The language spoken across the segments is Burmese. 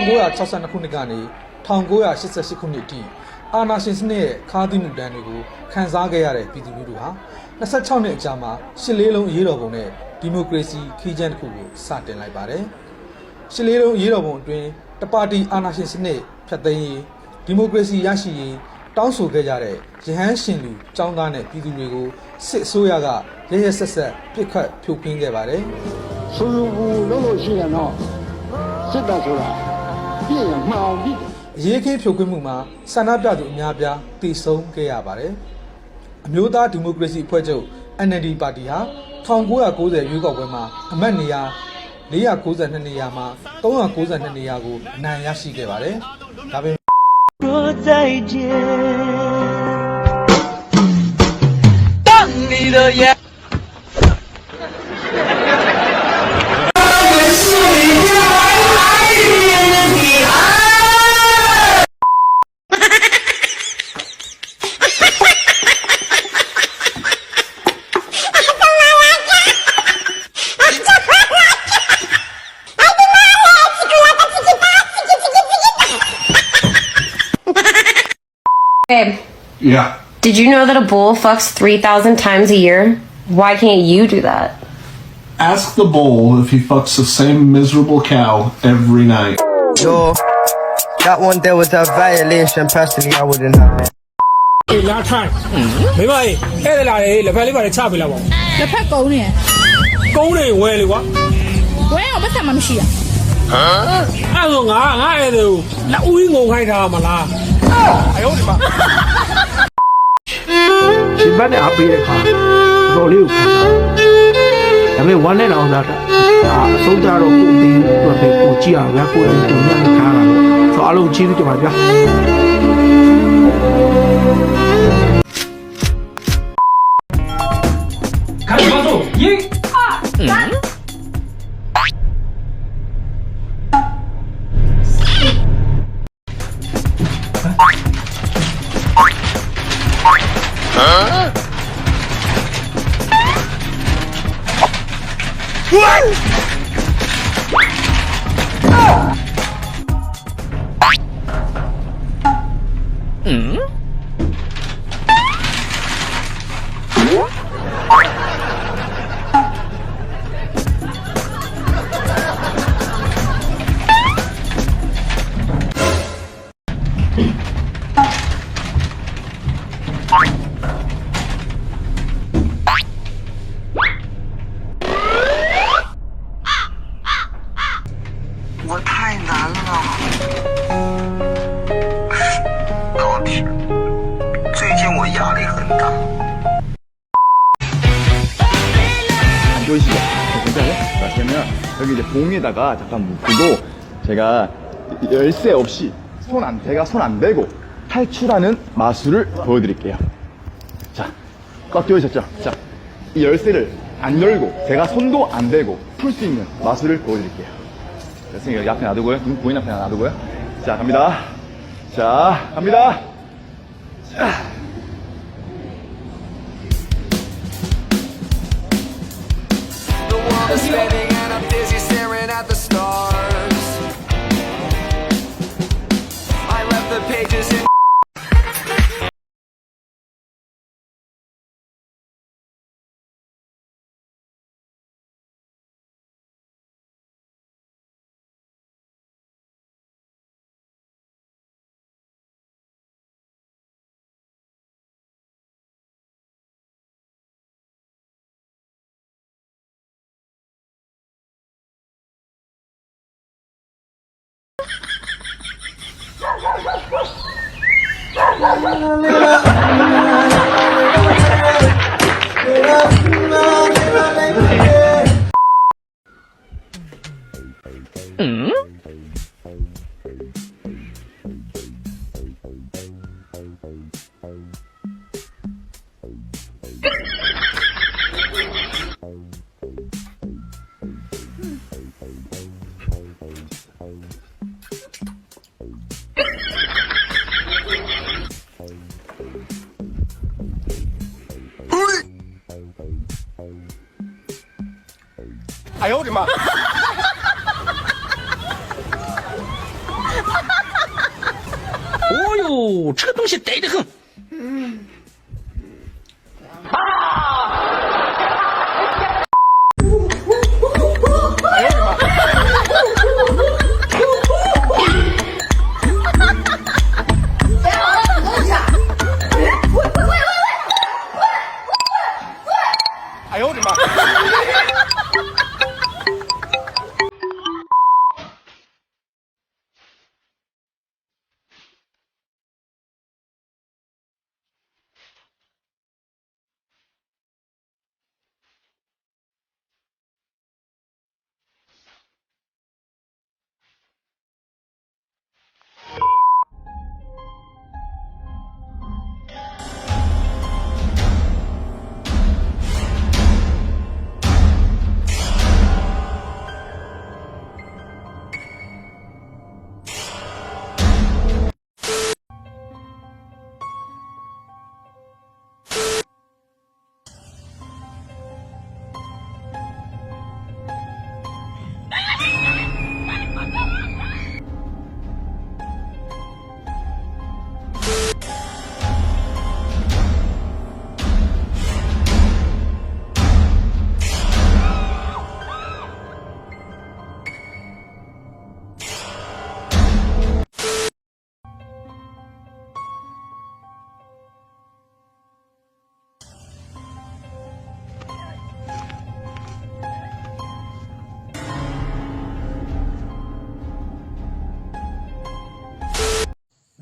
1962ခုနှစ်ကနေ1988ခုနှစ်အထိအာဏာရှင်စနစ်ရဲ့ခါးသီးမှုတန်းတွေကိုခံစားခဲ့ရတဲ့ပြည်သူလူထုဟာ26နှစ်အကြာမှာရှစ်လေးလုံးအရေးတော်ပုံနဲ့ဒီမိုကရေစီခီးကျန်းတစ်ခုကိုစတင်လိုက်ပါတယ်။ရှစ်လေးလုံးအရေးတော်ပုံအတွင်းတပါတီအာဏာရှင်စနစ်ဖျက်သိမ်းရေးဒီမိုကရေစီရရှိရေးတောင်းဆိုခဲ့ကြတဲ့ရဟန်းရှင်လူចောင်းသားနဲ့ပြည်သူတွေကိုစစ်အစိုးရကရရဆက်ဆက်ပြစ်ခတ်ဖြိုခွင်းခဲ့ပါတယ်။ဆူဆူဘူးလို့လို့ရှိရင်တော့စစ်တပ်ဆိုတာ ပြည့်ရင်မှောင်ပြီ အရေးခင်းဖြိုခွင်းမှုမှာဆန္ဒပြသူအများပြားတည်ဆုံခဲ့ရပါတယ်။အမျိုးသားဒီမိုကရေစီအဖွဲ့ချုပ် NLD ပါတီဟာ1990ရွေးကောက်ပွဲမှာအမတ်နေရာ492နေရာမှာ392နေရာကိုအနိုင်ရရှိခဲ့ပါတယ်။ဒါပေမဲ့ 说再见。当你的眼。 Yeah. did you know that a bull fucks 3,000 times a year? Why can't you do that? Ask the bull if he fucks the same miserable cow every night. Yo, that one there was a violation. Personally, I wouldn't have it. အေးလာထိုင်မိမအေးအဲ့ဒါလာလေလက်ဖက်လေးပါလေချပေးလိုက်ပါဦး လက်ဖက်ကုန်းနေ ကုန်းနေဝဲလေကွာ ဝဲအောင်ပတ်သက်မှမရှိရ အဲ့ဒါငါငါအဲ့ဒါကိုလက်ဦးကြီးငုံခိုင်းထားမှာလားအယောဒီမှာ ရှင်ဘတ်နဲ့အားပေးတဲ့ခါတော်လေးကိုခံစားဒါပေမဲ့ဝမ်းနဲ့တော့သာဒါအဆုံးကြတော့ကိုယ်ဒီအတွက်ပဲကိုကြည့်ရအောင်ဗျာကိုယ်ဒီတုံညံ့ခါတာဆိုတော့အားလုံးကျေးဇူးတင်ပါဗျာ 我太难了。 감사합니다. 안 보이시죠? 괜찮아요? 자, 그러면 여기 이제 봉에다가 잠깐 묶고 제가 열쇠 없이 손 안, 제가 손 안 대고 탈출하는 마술을 보여드릴게요. 자, 꽉 조이셨죠? 자, 이 열쇠를 안 열고 제가 손도 안 대고 풀 수 있는 마술을 보여드릴게요. 선생님 여기 앞에 놔두고요. 눈 보이는 앞에 놔두고요. 자, 갑니다. 자, 갑니다. 자. Mm-hmm. 哎呦我的妈！哦呦，这个东西得得很。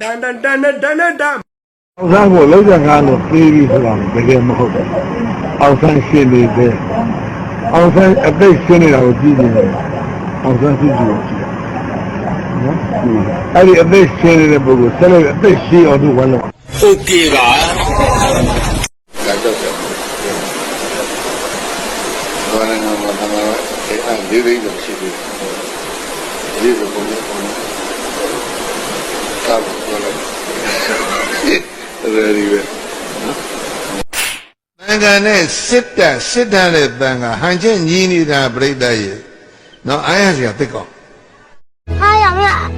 တန်တန်တန်တန်တန်တန်အောင်ဆန်းကိုလောက်တဲ့ငါးလို့ပြေးပြီးဆိုတာတကယ်မဟုတ်ဘူးအောင်ဆန်းရှင်းနေတယ်အောင်ဆန်းအသိရှင်းနေတာကိုကြည့်နေတယ်အောင်ဆန်းစုကြည့်ကြည့်နော်အဲ့ဒီအသိရှင်းနေတဲ့ပုဂ္ဂိုလ်ဆက်လက်အသိရှင်းအောင်သူဝင်တော့ OK 吧。ဘာလဲငါဘာသာအဲ့အလေးလေးလို့ရှိတယ်ဒီလိုပုံနဲ့ပုံ ကားပြောလိုက်ရည်ပဲနိုင်ငံနဲ့စစ်တပ်စစ်တပ်နဲ့တန်ကဟန်ချက်ညီးနေတာပြိတ္တရဲ့နော်အားရစရာသိကောင်းဟာရမအဲ့လို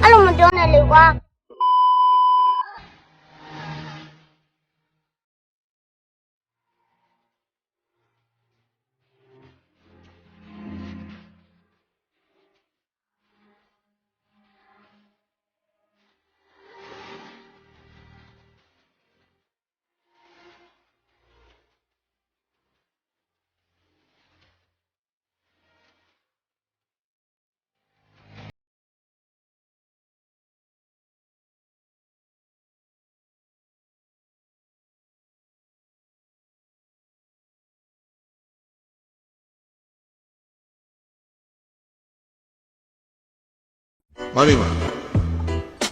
မနေပါ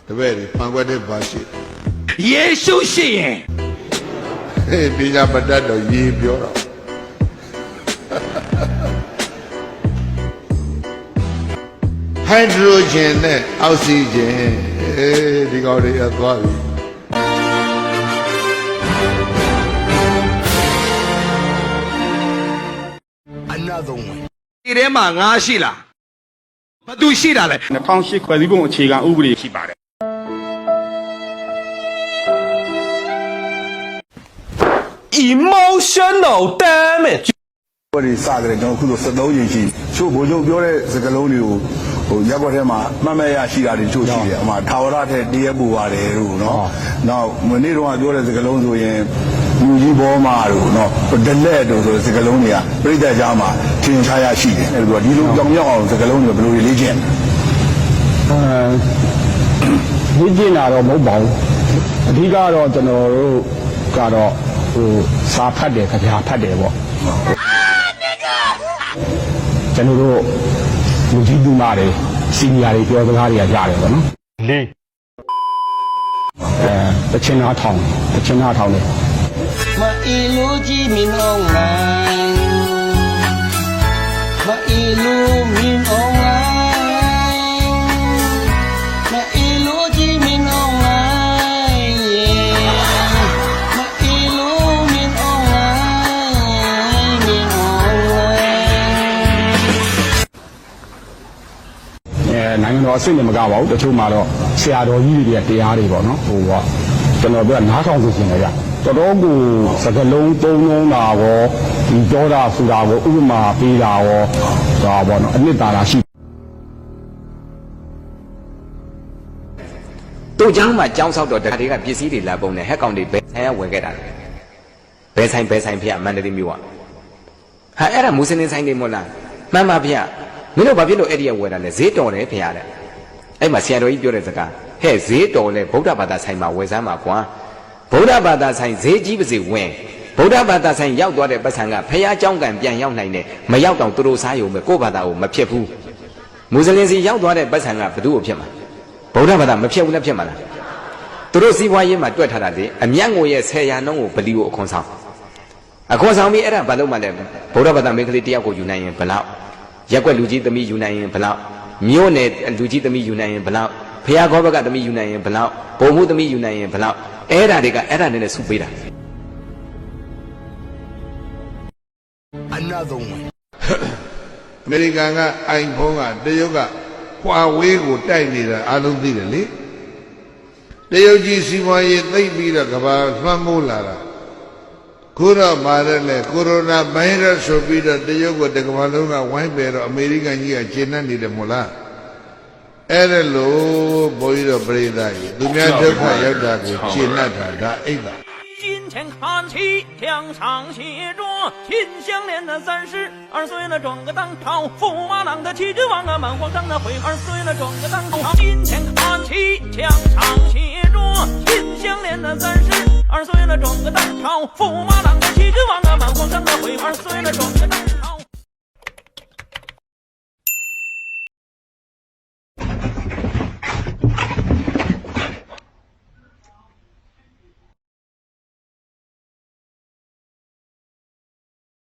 တပည့်တွေပန်ကွက်တဲ့ဘာရှိယေရှုရှိရင်ဟေးပညာပတတ်တော့ရေးပြောတော့ဟိုက်ဒရိုဂျင်နဲ့အောက်ဆီဂျင်အေးဒီကောင်တွေအသွားပြီအနာသုံးဝင်ဒီထဲမှာငါရှိလား ဘသူရှိတာလဲ2008ခွဲစည်းပုံအခြေခံဥပဒေရှိပါတယ် emotional damage ဘယ်ဒီစကြတယ်ကျွန်တော်အခုဆို73ရင်ရှိချို့ဘိုးချုပ်ပြောတဲ့စကားလုံးတွေကိုဟိုရက်ွက်ထဲမှာမှတ်မဲ့ရရှိတာတွေချို့ရှိတယ်အမှထာဝရထက်တရက်ပူပါတယ်လို့နော်နောက်မနေ့တော့ပြောတဲ့စကားလုံးဆိုရင်လူကြီးဘောမာတို့နော်ဒလက်တို့ဆိုတဲ့စကားလုံးတွေကပြိတ္တကြားမှာ ထင်ရှားရရှိတယ်အဲ့ဒါဒီလိုကြောင်မြောက်အောင်စကားလုံးတွေဘယ်လိုတွေလေ့ကျင့်အဲလေ့ကျင့်တာတော့မဟုတ်ပါဘူးအဓိကတော့ကျွန်တော်တို့ကတော့ဟိုစာဖတ်တယ်ကြပြဖတ်တယ်ပေါ့ကျွန်တော်တို့လူကြီးသူမတွေစီနီယာတွေပြောစကားတွေကကြားတယ်ပေါ့နော်လေးအဲတချင်နာထောင်တချင်နာထောင်တယ် Ma ilu ji min online Ma ilu min online Ma ilu ji min online yeah. Ma ilu min online min online အဲနိုင်ငံတော်အဆင့်နဲ့မကပါဘူးတချို့မှာတော့ဆရာတော်ကြီးတွေရဲ့တရားတွေပေါ့နော်ဟိုကကျွန်တော်တို့ကနားထောင်စီခြင်းလေဗျတော်တော်ကိုစကလုံးသုံးလုံးတာရော ဒီကြောတာဆိုတာကိုဥပမာပေးတာရောဒါပေါ့နော်အနှစ်သာရရှိ တို့เจ้าမှာကြောင်းဆောက်တော့တခါတည်းကပစ္စည်းတွေလာပုံနဲ့ဟက်ကောင်တွေဘယ်ဆိုင်ရဝယ်ခဲ့တာလဲဘယ်ဆိုင်ဘယ်ဆိုင်ဖေမန္တလေးမြို့ကဟာအဲ့ဒါမွ슬င်ဆိုင်တွေမို့လားမှန်ပါဗျမင်းတို့ဘာဖြစ်လို့အဲ့ဒီကဝယ်တာလဲဈေးတော်တယ်ဖေရတဲ့အဲ့မှာဆရာတော်ကြီးပြောတဲ့စကားဟဲ့ဈေးတော်လဲဗုဒ္ဓဘာသာဆိုင်မှာဝယ်စမ်းပါကွာဗုဒ္ဓဘာသာဆိုင်ဈေးကြီးပါစေဝင် ဗုဒ္ဓဘာသာဆိုင်ရောက်သွားတဲ့ပတ်စံကဖះเจ้าကံပြန်ရောက်နိုင်တယ်မရောက်တော့သူတို့စားရုံပဲကိုယ့်ဘာသာကိုမဖြစ်ဘူးမွ슬င်စီရောက်သွားတဲ့ပတ်စံကဘသူ့ကိုဖြစ်မှာဗုဒ္ဓဘာသာမဖြစ်ဘူးလားဖြစ်မှာလားသူတို့စီးပွားရေးမှာတွက်ထားတာလေအမြတ်ငွေရဲ့10ရာနှုန်းကိုဗလီကိုအခွန်ဆောင်အခွန်ဆောင်ပြီးအဲ့ဒါဘာလို့မှလဲဗုဒ္ဓဘာသာမိန်းကလေးတယောက်ကိုယူနိုင်ရင်ဘလောက်ရက်ွက်လူကြီးသမီးယူနိုင်ရင်ဘလောက်မြို့နယ်လူကြီးသမီးယူနိုင်ရင်ဘလောက်ဖះခေါဘကသမီးယူနိုင်ရင်ဘလောက်ဘုံမှုသမီးယူနိုင်ရင်ဘလောက်အဲ့ဒါတွေကအဲ့ဒါနဲ့လည်းစုပေးတာ မေရိကန်ကအိုင်ဖုန်းကတရုတ်ကဟွာဝေးကိုတိုက်နေတာအားလုံးသိတယ်လေတရုတ်ကြီးစီးပွားရေးသိမ့်ပြီးတော့ကဘာလွှမ်းမိုးလာတာခုတော့မာရက်လေကိုရိုနာဗိုင်းရပ်စ်ဆိုပြီးတော့တရုတ်ကတကမ္ဘာလုံးကဝိုင်းပယ်တော့အမေရိကန်ကြီးကကျေနပ်နေတယ်မို့လားအဲ့ဒါလို့ဘုန်းကြီးတို့ပြိဿကြီးသူများဒုက္ခရောက်တာကိုကျေနပ်တာဒါအိတ်တာ 金钱看齐，墙上写着秦香莲的三十二岁了，转个当朝；驸马郎的齐君王啊，满皇上的回二岁了，转个当朝。金钱看齐，墙上写着秦香莲的三十二岁了，转个当朝；驸马郎的齐君王啊，满皇上的回二岁了，转个